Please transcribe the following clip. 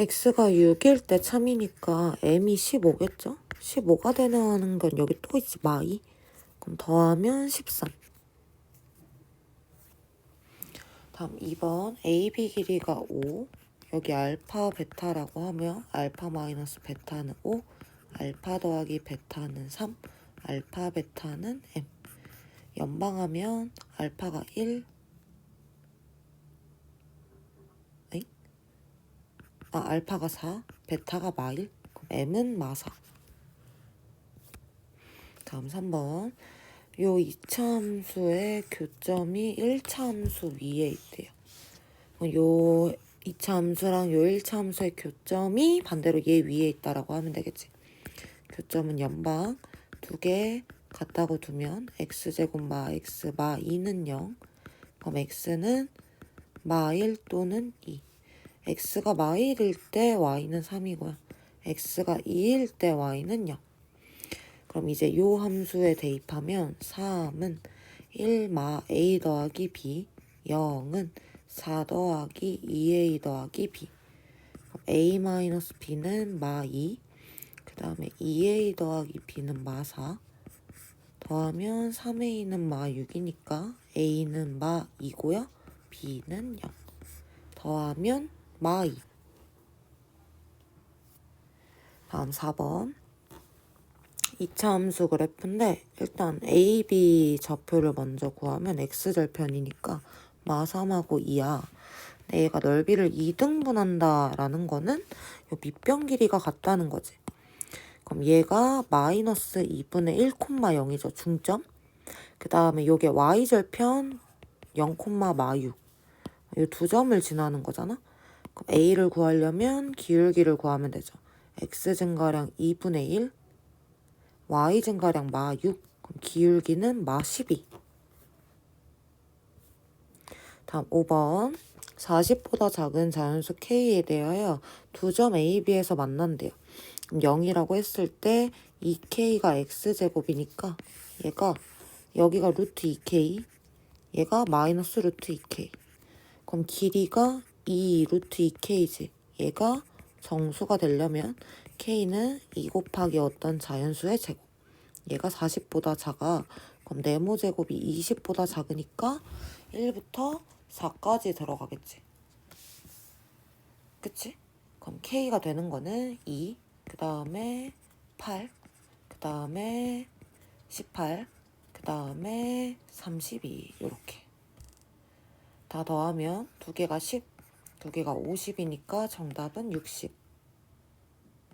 x가 6일 때 참이니까 m이 15겠죠? 15가 되는 건 여기 또 있지, 마이. 그럼 더하면 13. 다음 2번 AB 길이가 5 여기 알파 베타라고 하면 알파 마이너스 베타는 5 알파 더하기 베타는 3 알파 베타는 m 연방하면 알파가 1 에이? 아 알파가 4 베타가 마일 m은 마사 다음 3번 요 이차함수의 교점이 1차함수 위에 있대요. 요 이차함수랑 요 1차함수의 교점이 반대로 얘 위에 있다라고 하면 되겠지. 교점은 연방 두 개 같다고 두면 x제곱 마 x 마 2는 0 그럼 x는 마 1 또는 2 x가 마 1일 때 y는 3이고요. x가 2일 때 y는 0 그럼 이제 요 함수에 대입하면 3은 1마 a 더하기 b 0은 4 더하기 2a 더하기 b 그럼 a 마이너스 b는 마 2, 그 다음에 2a 더하기 b는 마 4, 더하면 3a는 마 6이니까 a는 마 2고요, b는 0. 더하면 마 2. 다음 4번. 2차 함수 그래프인데 일단 A, B 좌표를 먼저 구하면 X절편이니까 마 3하고 2야. 근데 얘가 넓이를 2등분한다 라는 거는 요 밑변 길이가 같다는 거지. 그럼 얘가 마이너스 2분의 1,0이죠. 중점. 그 다음에 요게 Y절편 0,마6. 이두 점을 지나는 거잖아. A를 구하려면 기울기를 구하면 되죠. X 증가량 2분의 1 y 증가량 마 6, 그럼 기울기는 마 12. 다음 5번. 40보다 작은 자연수 K에 대하여 두 점 A, B에서 만난대요. 그럼 0이라고 했을 때 2K가 X제곱이니까 얘가 여기가 루트 2K, 얘가 마이너스 루트 2K. 그럼 길이가 2 루트 2K지. 얘가 정수가 되려면 K는 2 곱하기 어떤 자연수의 제곱. 얘가 40보다 작아. 그럼 네모 제곱이 20보다 작으니까 1부터 4까지 들어가겠지. 그치? 그럼 K가 되는 거는 2, 그 다음에 8, 그 다음에 18, 그 다음에 32 이렇게. 다 더하면 두 개가 10, 두 개가 50이니까 정답은 60.